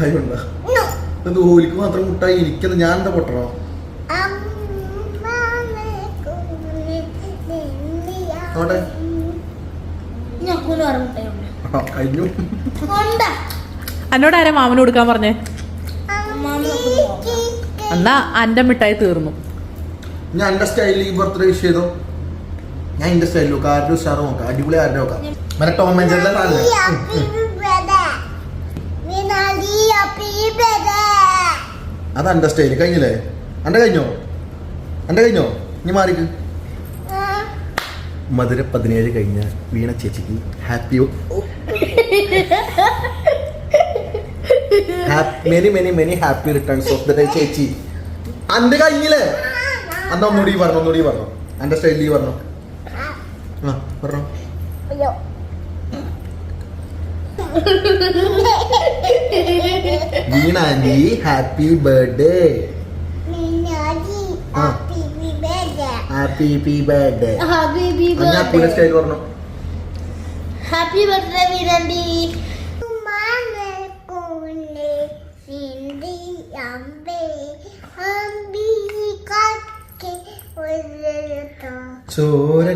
മുട്ടായി ഉണ്ടോ ഓലിക്ക് മാത്രം മുട്ടായി എനിക്കത് ഞാൻ എന്താ പൊട്ടണോ അവിടെ കഴിഞ്ഞു. എന്നോട് ആരാ മാമന് കൊടുക്കാൻ പറഞ്ഞേ? എന്നാ അന്റെ മിഠായി തീർന്നു. ഞാൻ എന്റെ സ്റ്റൈലിൽ ഈ ബർത്ത്ഡേ വിഷ് ചെയ്തോ? ഞാൻ എന്റെ സ്റ്റൈലിൽ നോക്കാം. ആരുടെ ഉഷാറ് നോക്കാം. അടിപൊളി ആരുടെ നോക്കാം. മറ്റേ ടോം ആൻഡ് അത് എന്റെ സ്റ്റൈൽ കഴിഞ്ഞില്ലേ? എന്റെ കഴിഞ്ഞോ? എന്റെ കഴിഞ്ഞോ? ഇനി മാറിക്ക്. മധുര പതിനേഴ് കഴിഞ്ഞ വീണ ചേച്ചിക്ക് happy many many many happy returns of the day ചേച്ചി. അന്റെ കഴിഞ്ഞില്ലേ? അന്ന് ഒന്നുകൂടി പറഞ്ഞു ഒന്നുകൂടി പറഞ്ഞു. അന്റെ സ്റ്റൈലിൽ പറഞ്ഞു. ആ പറഞ്ഞു. Veena aunty happy birthday. Happy B birthday. ഞാൻ പുതിയ സ്റ്റൈൽ പറഞ്ഞു. ഹാപ്പി ബർത്ത്ഡേ വീരണ്ടി ചോര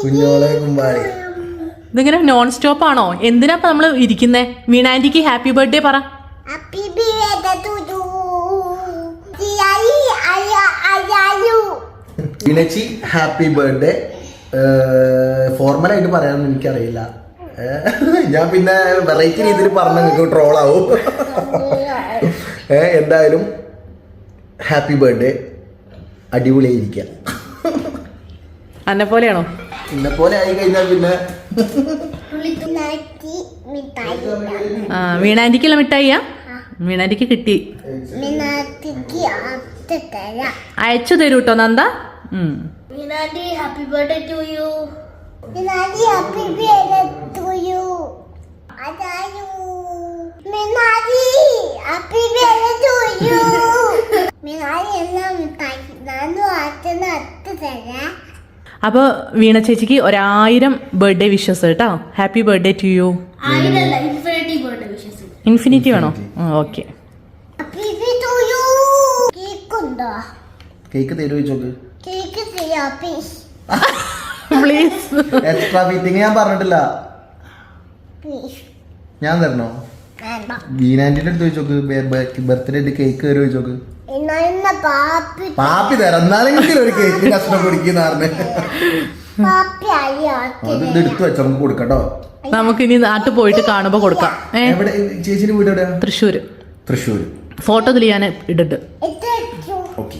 കുഞ്ഞോളെ കുമ്പാളി ഇതിങ്ങനെ നോൺ സ്റ്റോപ്പ് ആണോ? എന്തിനാ ഇപ്പൊ നമ്മൾ ഇരിക്കുന്നേ? വീണാന്റിക്ക് ഹാപ്പി ബർത്ത്ഡേ പറ. വിനച്ചി birthday to you. Ayayu, ayayu. വീണച്ചി ഹാപ്പി ബർത്ത്ഡേ ഫോർമലായിട്ട് പറയാനൊന്നും എനിക്കറിയില്ല. ഞാൻ പിന്നെ വെറൈറ്റി രീതിയിൽ പറഞ്ഞു നിങ്ങൾക്ക് ട്രോൾ ആവും. ഏ എന്തായാലും ഹാപ്പി ബർത്ത്ഡേ. അടിപൊളിയായിരിക്കാം. അന്നെ പോലെയാണോ എന്നെ പോലെ ആയി കഴിഞ്ഞാൽ പിന്നെ ആ വീണ ആന്റിക്കുള്ള മിഠായിയാ? വീണ ആന്റിക്ക് കിട്ടി. അയച്ചു തരൂ. കേട്ടോ Nanda? Happy birthday to you. to അപ്പൊ വീണ ചേച്ചിക്ക് ഒരായിരം ബർത്ത്ഡേ വിഷസ് കേട്ടോ. ഹാപ്പി ബർത്ത്ഡേ ടു യു ആയിരല്ല ഇൻഫിനിറ്റി ബർത്ത്ഡേ വിഷസ് ഇൻഫിനിറ്റി വേണോ? Okay happy to you cake ഉണ്ടോ? കേക്ക് തരുമോ ചോക്ക് കേക്ക് ചെയ്യാം പ്ലീസ് എക്സ്ട്രാ ഫീറ്റിംഗ് ഞാൻ പറഞ്ഞിട്ടില്ല. ഞാൻ തരണോ? വേണ്ട. വീനാന്റിന്റെ അടുത്ത് ചോദിച്ചോക്ക് ബർത്ത്ഡേ കേക്ക് തരുമോ ചോക്ക് ഇന്ന ഇന്ന പാപ്പി തരന്നാലെങ്കിലും തരാം. എന്നാലെങ്കിലും ഒരു കേക്ക് കഷ്ണം കുടിക്കുന്ന പറഞ്ഞ്. അത് എടുത്തു വെച്ച നമുക്ക് കൊടുക്കട്ടോ. നമുക്ക് ഇനി നാട്ടിൽ പോയിട്ട് കാണുമ്പോ കൊടുക്കാം. ചേച്ചിന്റെ വീട് എവിടെയാ? തൃശ്ശൂര്. തൃശ്ശൂര്. ഫോട്ടോ ഇതിൽ ഞാൻ ഇടുന്നുണ്ട് ഓക്കെ.